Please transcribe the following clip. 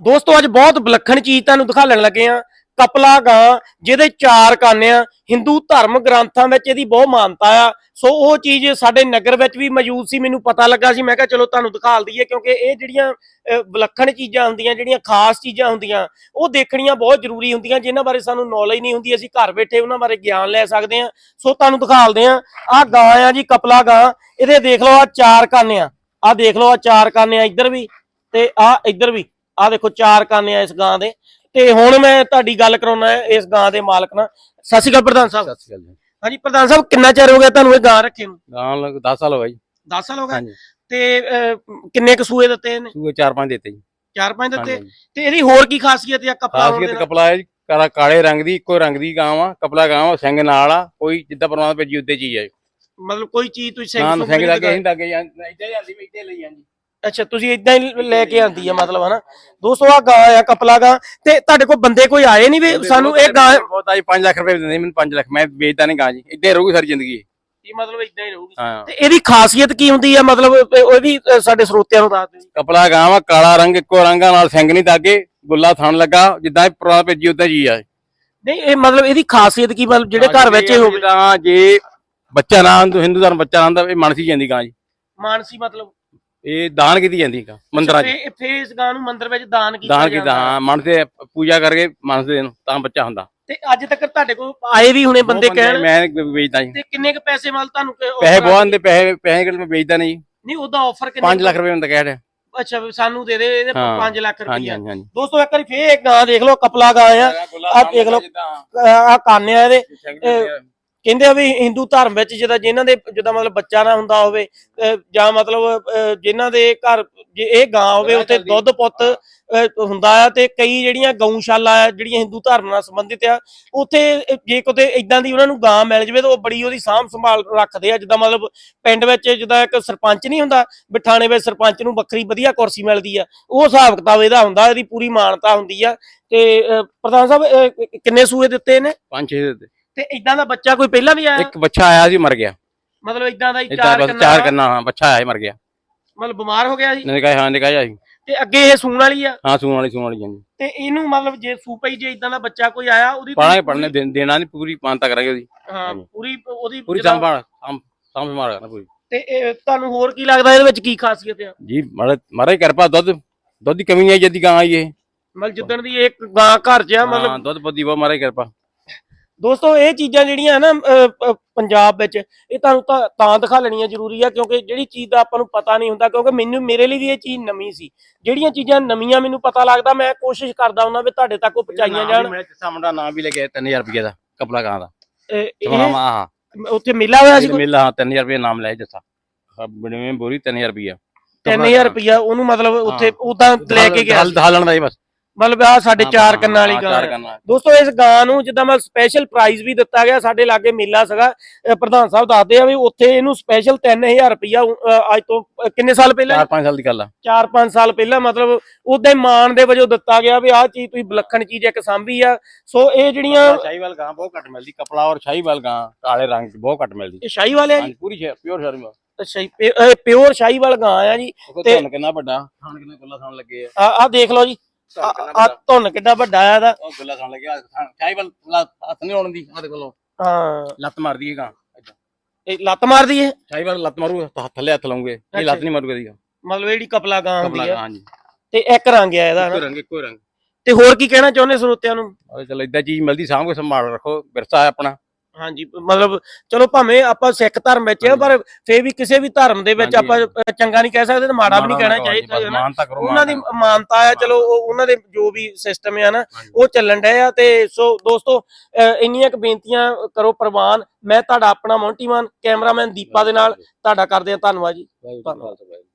ਦੋਸਤੋ, ਅੱਜ ਬਹੁਤ ਵਿਲੱਖਣ ਚੀਜ਼ ਤੁਹਾਨੂੰ ਦਿਖਾਉਣ ਲੱਗੇ ਆ ਕਪਲਾ ਗਾਂ, ਜਿਹਦੇ ਚਾਰ ਕੰਨ ਆ, ਹਿੰਦੂ ਧਰਮ ਗ੍ਰੰਥਾਂ ਵਿੱਚ ਇਹਦੀ ਬਹੁਤ ਮਾਨਤਾ ਆ। ਸੋ ਉਹ ਚੀਜ਼ ਸਾਡੇ ਨਗਰ ਵਿੱਚ ਵੀ ਮੌਜੂਦ ਸੀ, ਮੈਨੂੰ ਪਤਾ ਲੱਗਾ ਸੀ। ਮੈਂ ਕਿਹਾ, ਚਲੋ, ਤੁਹਾਨੂੰ ਦਿਖਾ ਦਈਏ ਕਿਉਂਕਿ ਇਹ ਜਿਹੜੀਆਂ ਵਿਲੱਖਣ ਚੀਜ਼ਾਂ ਹੁੰਦੀਆਂ, ਜਿਹੜੀਆਂ ਖਾਸ ਚੀਜ਼ਾਂ ਹੁੰਦੀਆਂ, ਉਹ ਦੇਖਣੀਆਂ ਬਹੁਤ ਜ਼ਰੂਰੀ ਹੁੰਦੀਆਂ, ਜਿਨ੍ਹਾਂ ਬਾਰੇ ਸਾਨੂੰ ਨੌਲੇਜ ਨਹੀਂ ਹੁੰਦੀ। ਅਸੀਂ ਘਰ ਬੈਠੇ ਉਹਨਾਂ ਬਾਰੇ ਗਿਆਨ ਲੈ ਸਕਦੇ ਆ ਸੋ ਤੁਹਾਨੂੰ ਦਿਖਾਲਦੇ ਆ ਆਹ ਗਾਂ ਆ ਜੀ, ਕਪਲਾ ਗਾਂ। ਇਹਦੇ ਦੇਖ ਲਓ ਆ ਚਾਰ ਕੰਨ ਆ। ਆਹ ਦੇਖ ਲਓ ਆ ਚਾਰ ਕੰਨ ਆ ਇੱਧਰ ਵੀ ਤੇ ਆ ਇੱਧਰ ਵੀ। ਆਹ ਦੇਖੋ ਚਾਰ ਕੰਨ ਆ ਇਸ ਗਾਂ ਦੇ। ਤੇ ਹੁਣ ਮੈਂ ਤੁਹਾਡੀ ਗੱਲ ਕਰਾਉਣਾ ਹੈ ਇਸ ਗਾਂ ਦੇ ਮਾਲਕ ਨਾਲ। ਸਤਿ ਸ਼੍ਰੀ ਅਕਾਲ ਪ੍ਰਧਾਨ ਸਾਹਿਬ। ਸਤਿ ਸ਼੍ਰੀ ਅਕਾਲ ਜੀ। ਹਾਂਜੀ ਪ੍ਰਧਾਨ ਸਾਹਿਬ ਕਿੰਨਾ ਚਿਰ ਹੋ ਗਿਆ ਤੁਹਾਨੂੰ ਇਹ ਗਾਂ ਰੱਖੇ ਨੂੰ? ਗਾਂ ਲਗ 10 ਸਾਲ ਹੋ ਗਏ ਜੀ। 10 ਸਾਲ ਹੋ ਗਏ? ਹਾਂਜੀ। ਤੇ ਅਹ, ਕਿੰਨੇ ਕਸੂਏ ਦਿੱਤੇ ਇਹਨੇ? ਸੂਏ ਚਾਰ ਪੰਜ ਦਿੱਤੇ ਜੀ। ਚਾਰ ਪੰਜ ਦਿੱਤੇ? ਹਾਂਜੀ ਤੇ ਇਹਦੀ ਹੋਰ ਕੀ ਖਾਸੀਅਤ ਆ ਕਪੜਾ ਹੋਣ ਦੇ ਖਾਸੀਅਤ ਨਾਲ? ਕਪਲਾ ਹੈ ਜੀ। ਕਾਲਾ ਕਾਲੇ ਰੰਗ ਦੀ ਇੱਕੋ ਰੰਗ ਦੀ ਗਾਂ ਵਾ ਕਪਲਾ ਗਾਂ ਵਾ ਸਿੰਘ ਨਾਲ ਆ ਕੋਈ ਜਿੱਦਾਂ ਪਰਮਾਤਮਾ ਭੇਜੀ ਉੱਤੇ ਚੀਜ਼ ਹੈ ਮਤਲਬ ਕੋਈ ਚੀਜ਼ ਤੁਸੀਂ ਸਿੰਘ ਹਾਂ ਸੁੰਘ ਸਿੰਘ ਨਹੀਂ ਲੱਗੇ ਦਿਖਾਈ। ਅਸੀਂ ਲੱਗੇ ਜਾਂ ਇੱਥੇ ਜਾਂਦੀ ਮੈਂ ਇੱਥੇ ਲਈ ਜਾਂਦੀ ਅੱਛਾ ਤੁਸੀਂ ਇਦਾਂ ਹੀ ਲੈ ਕੇ ਆਂਦੀ ਆ ਮਤਲਬ ਹਨਾ? ਦੋਸਤੋ ਆ ਗਾਂ ਆ ਕਪਲਾ ਗਾਂ। ਤੇ ਤੁਹਾਡੇ ਕੋਲ ਬੰਦੇ ਕੋਈ ਆਏ ਨਹੀਂ ਵੀ ਸਾਨੂੰ ਇਹ ਗਾਂ ਬਹੁਤ ਆਈ 5 ਲੱਖ ਰੁਪਏ ਦਿੰਦੇ ਮੈਨੂੰ 5 ਲੱਖ। ਮੈਂ ਵੇਚਦਾ ਨਹੀਂ ਗਾਂ ਜੀ। ਇੱਥੇ ਰਹੂਗੀ ਸਾਰੀ ਜ਼ਿੰਦਗੀ ਇਹ। ਮਤਲਬ ਇਦਾਂ ਹੀ ਰਹੂਗੀ? ਤੇ ਇਹਦੀ ਖਾਸੀਅਤ ਕੀ ਹੁੰਦੀ ਆ? ਮਤਲਬ ਉਹ ਵੀ ਸਾਡੇ ਸਰੋਤਿਆਂ ਨੂੰ ਦੱਸ ਦਿਓ ਜੀ। ਕਪਲਾ ਗਾਂ ਵਾ ਕਾਲਾ ਰੰਗ ਇੱਕੋ ਰੰਗਾ ਨਾਲ ਸਿੰਘ ਨਹੀਂ ਤਾਗੇ ਗੁੱਲਾ ਥਣ ਲੱਗਾ ਜਿੱਦਾਂ ਪਰਮਾਤਮਾ ਭੇਜੀ ਉੱਤੇ ਚੀਜ਼ ਆ ਨਹੀਂ ਇਹ ਮਤਲਬ ਇਹਦੀ ਖਾਸੀਅਤ ਕੀ ਮਤਲਬ ਜਿਹੜੇ ਘਰ ਵਿੱਚ ਇਹ ਹੋਵੇ ਤਾਂ ਜੇ ਬੱਚਾ ਨਾ ਹੁੰਦੂ ਹਿੰਦੂ ਧਰਮ ਬੱਚਾ ਨਾ ਹੁੰਦਾ ਇਹ ਮਨਸੀ ਜਾਂਦੀ ਗਾਂ ਜੀ। ਮਾਨਸੀ ਮਤਲਬ? ਇਹ ਦਾਨ ਕੀਤੀ ਜਾਂਦੀ ਗਾਂ ਮੰਦਰਾਂ 'ਚ। ਫੇ ਇਸ ਗਾਂ ਨੂੰ ਮੰਦਿਰ ਵਿੱਚ ਦਾਨ ਕੀਤਾ ਦਾਨ ਕੀਤਾ। ਹਾਂ ਮਨ ਤੇ ਪੂਜਾ ਕਰਕੇ ਮਨਸਦੇ ਨੂੰ ਤਾਂ ਬੱਚਾ ਹੁੰਦਾ। ਤੇ ਅੱਜ ਤੱਕ ਤੁਹਾਡੇ ਕੋਲ ਆਏ ਵੀ ਹੁਣੇ ਬੰਦੇ ਕਹਿਣ? ਮੈਂ ਵੇਚਦਾ ਜੀ। ਤੇ ਕਿੰਨੇ ਕ ਪੈਸੇ ਮਲ ਤੁਹਾਨੂੰ ਪੈਸੇ ਆ? ਬਹੁਤ ਆਉਂਦੇ? ਪੈਸੇ ਪੈਸੇ ਕਿਹੜੇ ਮੈਂ ਵੇਚਦਾ ਨਹੀਂ ਨਹੀਂ ਉਹਦਾ ਆਫਰ ਕਿੰਨੇ 5 ਲੱਖ ਰੁਪਏ ਹੁੰਦਾ ਕਹਿ ਰਿਹਾ। ਅੱਛਾ ਸਾਨੂੰ ਦੇ ਦੇ ਇਹਦੇ ਹਾਂ। 5 ਲੱਖ ਹਾਂਜੀ ਰੁਪਏ ਹਾਂਜੀ ਹਾਂਜੀ। ਦੋਸਤੋ ਇੱਕ ਵਾਰੀ ਫੇਰ ਇੱਕ ਗਾਂ ਦੇਖ ਲਓ ਕਪਲਾ ਗਾਂ ਆ। ਆਹ ਦੇਖ ਲਓ। ਆ ਕੰਨ ਆ ਇਹਦੇ। ਕਹਿੰਦੇ ਆ ਵੀ ਹਿੰਦੂ ਧਰਮ ਵਿੱਚ ਜਿਹਦਾ ਜਿਨ੍ਹਾਂ ਦੇ ਜਿਹਦਾ ਮਤਲਬ ਬੱਚਾ ਨਾ ਹੁੰਦਾ ਹੋਵੇ ਜਾਂ ਮਤਲਬ ਜਿਨ੍ਹਾਂ ਦੇ ਘਰ ਜੇ ਇਹ ਗਾਂ ਹੋਵੇ ਉੱਥੇ। ਦੁੱਧ ਪੁੱਤ ਹੁੰਦਾ ਆ ਤੇ ਕਈ ਜਿਹੜੀਆਂ ਗਊਸ਼ਾਲਾ ਆ ਜਿਹੜੀਆਂ ਹਿੰਦੂ ਧਰਮ ਨਾਲ ਸੰਬੰਧਿਤ ਆ ਉੱਥੇ ਜੇ ਕਿਤੇ ਇਦਾਂ ਦੀ ਉਹਨਾਂ ਨੂੰ ਗਾਂ ਮਿਲ ਜਵੇ ਤਾਂ ਉਹ ਬੜੀ ਉਹਦੀ ਸਾਂਭ ਸੰਭਾਲ ਰੱਖਦੇ ਆ ਜਿੱਦਾਂ ਮਤਲਬ ਪਿੰਡ ਵਿੱਚ ਜਿੱਦਾਂ ਇੱਕ ਸਰਪੰਚ ਨਹੀਂ ਹੁੰਦਾ ਬਿਠਾਣੇ ਵਿੱਚ ਸਰਪੰਚ ਨੂੰ ਵੱਖਰੀ ਵਧੀਆ ਕੁਰਸੀ ਮਿਲਦੀ ਆ ਉਹ ਹਿਸਾਬ ਕਿਤਾਬ ਇਹਦਾ ਹੁੰਦਾ ਇਹਦੀ ਪੂਰੀ ਮਾਨਤਾ ਹੁੰਦੀ ਆ ਤੇ ਪ੍ਰਧਾਨ ਸਾਹਿਬ ਕਿੰਨੇ ਸੂਏ ਦਿੱਤੇ ਨੇ ਪੰਜ ਛੇ ਦੇ ਤੇ ਇਦਾਂ ਦਾ ਬੱਚਾ ਕੋਈ ਪਹਿਲਾਂ ਵੀ ਆਇਆ? ਇੱਕ ਬੱਚਾ ਆਇਆ ਸੀ ਮਰ ਗਿਆ। ਮਤਲਬ ਇਦਾਂ ਦਾ ਹੀ ਚਾਰ ਕੰਨਾਂ ਚਾਰ ਕੰਨਾ ਹਾਂ ਬੱਚਾ ਆਇਆ ਸੀ ਮਰ ਗਿਆ। ਮਤਲਬ ਬਿਮਾਰ ਹੋ ਗਿਆ ਸੀ ਨੇ ਕਹਾ ਹਾਂ ਨੇ ਕਹਾ ਜੀ। ਤੇ ਅੱਗੇ ਇਹ ਸੂਣ ਵਾਲੀ ਆ? ਹਾਂ ਸੂਣ ਵਾਲੀ ਸੂਣ ਵਾਲੀ ਜਾਂਦੀ ਤੇ ਇਹਨੂੰ ਮਤਲਬ ਜੇ ਸੂ ਪਈ ਜੇ ਇਦਾਂ ਦਾ ਬੱਚਾ ਕੋਈ ਆਇਆ ਉਹਦੀ ਪੂਰੀ- ਪੜਨੇ ਦੇਣਾ ਨਹੀਂ ਪੂਰੀ ਮਾਨਤਾ ਕਰਾਂਗੇ ਉਹਦੀ। ਹਾਂ ਪੂਰੀ ਉਹਦੀ ਪੂਰੀ ਸੰਭਾਲ ਸੰਭ ਸੰਭਾਲ ਕਰਨਾ ਪੂਰੀ। ਤੇ ਇਹ ਤੁਹਾਨੂੰ ਹੋਰ ਕੀ ਲੱਗਦਾ ਇਹਦੇ ਵਿੱਚ ਕੀ ਖਾਸੀਅਤ ਆ? ਜੀ ਮਾਰੇ ਕਿਰਪਾ ਦੁੱਧ। ਦੁੱਧ ਦੀ ਕਮੀ ਨਹੀਂ ਜਦੀ ਗਾਂ ਆਈ ਇਹ। ਮਤਲਬ ਜਿੱਦਣ ਦੀ ਇੱਕ ਗਾਂ ਘਰ 'ਚ ਆ ਹਾਂ ਮਤਲਬ ਦੁੱਧ ਪੱਦੀ ਬਹੁਤ ਮਾਰੇ ਕਿਰਪਾ। ਦੋਸਤੋ ਇਹ ਚੀਜ਼ਾਂ ਜਿਹੜੀਆਂ ਨਾ ਪੰਜਾਬ ਵਿੱਚ ਇਹ ਤੁਹਾਨੂੰ ਤਾਂ ਤਾਂ ਦਿਖਾ ਲੈਣੀਆਂ ਜ਼ਰੂਰੀ ਆ ਕਿਉਂਕਿ ਜਿਹੜੀ ਚੀਜ਼ ਦਾ ਆਪਾਂ ਨੂੰ ਪਤਾ ਨਹੀਂ ਹੁੰਦਾ ਕਿਉਂਕਿ ਮੈਨੂੰ ਮੇਰੇ ਲਈ ਵੀ ਇਹ ਚੀਜ਼ ਨਵੀਂ ਸੀ। ਜਿਹੜੀਆਂ ਚੀਜ਼ਾਂ ਨਵੀਆਂ ਮੈਨੂੰ ਪਤਾ ਲੱਗਦਾ ਮੈਂ ਕੋਸ਼ਿਸ਼ ਕਰਦਾ ਉਹਨਾਂ ਵੀ ਤੁਹਾਡੇ ਤੱਕ ਉਹ ਪਹੁੰਚਾਈਆਂ ਜਾਣ। ਮੈਂ ਜਿੱਸਾ ਮੁੰਡਾ ਨਾਮ ਵੀ ਲੱਗਿਆ 3000 ਰੁਪਏ ਦਾ ਕਪੜਾ ਗਾਂ ਦਾ। ਇਹ- ਹਾਂ। ਉੱਥੇ ਮੇਲਾ ਹੋਇਆ ਸੀ? ਮਿਲ ਹਾਂ 3000 ਰੁਪਏ ਨਾਮ ਲੈ ਜੱਸਾ। ਬੜਵੇਂ ਬੋਰੀ 3000 ਰੁਪਏ 3000 ਰੁਪਇਆ ਉਹਨੂੰ ਮਤਲਬ ਉੱਥੇ ਉਦਾਂ ਲੈ ਕੇ ਗਿਆ। ਦਹਾਲਣ ਦਾ ਹੀ ਬਸ। ਮਤਲਬ ਆ ਸਾਡੇ ਚਾਰ ਕੰਨਾਂ ਵਾਲੀ ਗਾਂ ਹੈ। ਦੋਸਤੋ ਇਸ ਗਾਂ ਨੂੰ ਜਿੱਦਾਂ ਮੈਂ ਸਪੈਸ਼ਲ ਪ੍ਰਾਈਜ਼ ਵੀ ਦਿੱਤਾ ਗਿਆ ਸਾਡੇ ਲਾਗੇ ਮੇਲਾ ਸੀਗਾ। ਪ੍ਰਧਾਨ ਸਾਹਿਬ ਦੱਸਦੇ ਆ ਵੀ ਉੱਥੇ ਇਹਨੂੰ ਸਪੈਸ਼ਲ 3000 ਰੁਪਇਆ ਅੱਜ ਤੋਂ ਕਿੰਨੇ ਸਾਲ ਪਹਿਲਾਂ? ਚਾਰ ਪੰਜ ਸਾਲ ਦੀ ਗੱਲ ਆ। 4-5 ਸਾਲ ਪਹਿਲਾਂ ਮਤਲਬ ਉਹਦੇ ਮਾਣ ਦੇ ਵਜੋਂ ਦਿੱਤਾ ਗਿਆ ਵੀ ਆਹ ਚੀਜ਼ ਤੁਸੀਂ ਵਿਲੱਖਣ ਚੀਜ਼ ਇੱਕ ਸਾਂਭੀ ਆ। ਸੋ ਇਹ ਜਿਹੜੀਆਂ ਸ਼ਾਹੀਵਾਲ ਗਾਂ ਬਹੁਤ ਘੱਟ ਮਿਲਦੀ ਕਪੜਾ ਔਰ ਸ਼ਾਹੀਵਾਲ ਗਾਂ ਕਾਲੇ ਰੰਗ ਦੀ ਬਹੁਤ ਘੱਟ ਮਿਲਦੀ। ਇਹ ਸ਼ਾਹੀ ਵਾਲੇ ਆ ਜੀ ਹਾਂਜੀ ਪੂਰੀ ਪਿਓਰ ਸ਼ਰਮਾ ਅੱਛਾ ਜੀ ਪਿਓਰ ਸ਼ਾਹੀ ਵਾਲ ਗਾਂ ਆ ਜੀ। ਤੇ- ਕਿੰਨਾ ਵੱਡਾ। ਥਣ ਕਿੰਨਾ ਗੁੱਲਾ ਥਣ ਲੱਗੇ ਆ। ਆ ਆਹ ਦੇਖ ਲਓ ਜੀ। ਆ ਧੁੰਨ ਕਿੱਡਾ ਵੱਡਾ ਆ ਇਹਦਾ। ਉਹ ਗੁੱਲਾ ਥਣ ਲੱਗਿਆ ਥਣ- ਸ਼ਾਹੀਵਾਲ ਲਾ- ਹੱਥ ਨਹੀਂ ਆਉਣ ਦੀ ਉਹਦੇ ਕੋਲੋਂ। ਹਾਂ। ਲੱਤ ਮਾਰਦੀ ਹੈ ਗਾਂ। ਏਦਾਂ। ਇਹ ਲੱਤ ਮਾਰਦੀ ਹੈ ਸ਼ਾਹੀਵਾਲ ਲੱਤ ਮਾਰੂ ਹੱਥ ਥੱਲੇ ਹੱਥ ਲਾਉਂਗੇ। ਇਹ ਲੱਤ ਨਹੀਂ ਮਾਰੂਗਾ ਦੀ ਮਤਲਬ ਜਿਹੜੀ ਕਪਲਾ ਗਾਂ ਹੁੰਦੀ ਹੈ ਹਾਂਜੀ। ਤੇ ਇੱਕ ਰੰਗ ਆ ਇਹਦਾ ਇੱਕੋ ਨਾ ਰੰਗ ਇੱਕੋ ਰੰਗ। ਤੇ ਹੋਰ ਕੀ ਕਹਿਣਾ ਚਾਹੁੰਦੇ ਸਰੋਤਿਆਂ ਨੂੰ? ਚਲ ਇਦਾਂ ਚੀਜ਼ ਮਿਲਦੀ ਸਾਂਭ ਕੇ ਸੰਭਾਲ ਰੱਖੋ। ਵਿਰਸਾ ਹੈ ਆਪਣਾ। ਹਾਂਜੀ ਮਤਲਬ ਚਲੋ ਭਾਵੇਂ ਆਪਾਂ ਸਿੱਖ ਧਰਮ ਵਿੱਚ ਆ ਪਰ ਫੇਰ ਵੀ ਕਿਸੇ ਵੀ ਧਰਮ ਦੇ ਵਿੱਚ ਆਪਾਂ ਚੰਗਾ ਨਹੀਂ ਕਹਿ ਸਕਦੇ ਤੇ ਮਾੜਾ ਵੀ ਨਹੀਂ ਕਹਿਣਾ ਚਾਹੀਦਾ ਉਹਨਾਂ ਦੀ ਮਾਨਤਾ। ਆ ਚਲੋ ਉਹ- ਉਹਨਾਂ ਦੇ ਜੋ ਵੀ ਸਿਸਟਮ ਆ ਨਾ। ਉਹ ਚੱਲਣ ਡਏ ਆ ਤੇ ਸੋ ਦੋਸਤੋ ਇੰਨੀਆਂ ਕੁ ਬੇਨਤੀਆਂ ਕਰੋ ਪ੍ਰਵਾਨ ਮੈਂ ਤੁਹਾਡਾ ਆਪਣਾ ਮੌਂਟੀ ਮਾਨ ਕੈਮਰਾਮੈਨ ਦੀਪਾ ਦੇ ਨਾਲ ਤੁਹਾਡਾ ਕਰਦੇ ਆ ਧੰਨਵਾਦ ਜੀ। ਵਾਹਿਗੁਰੂ।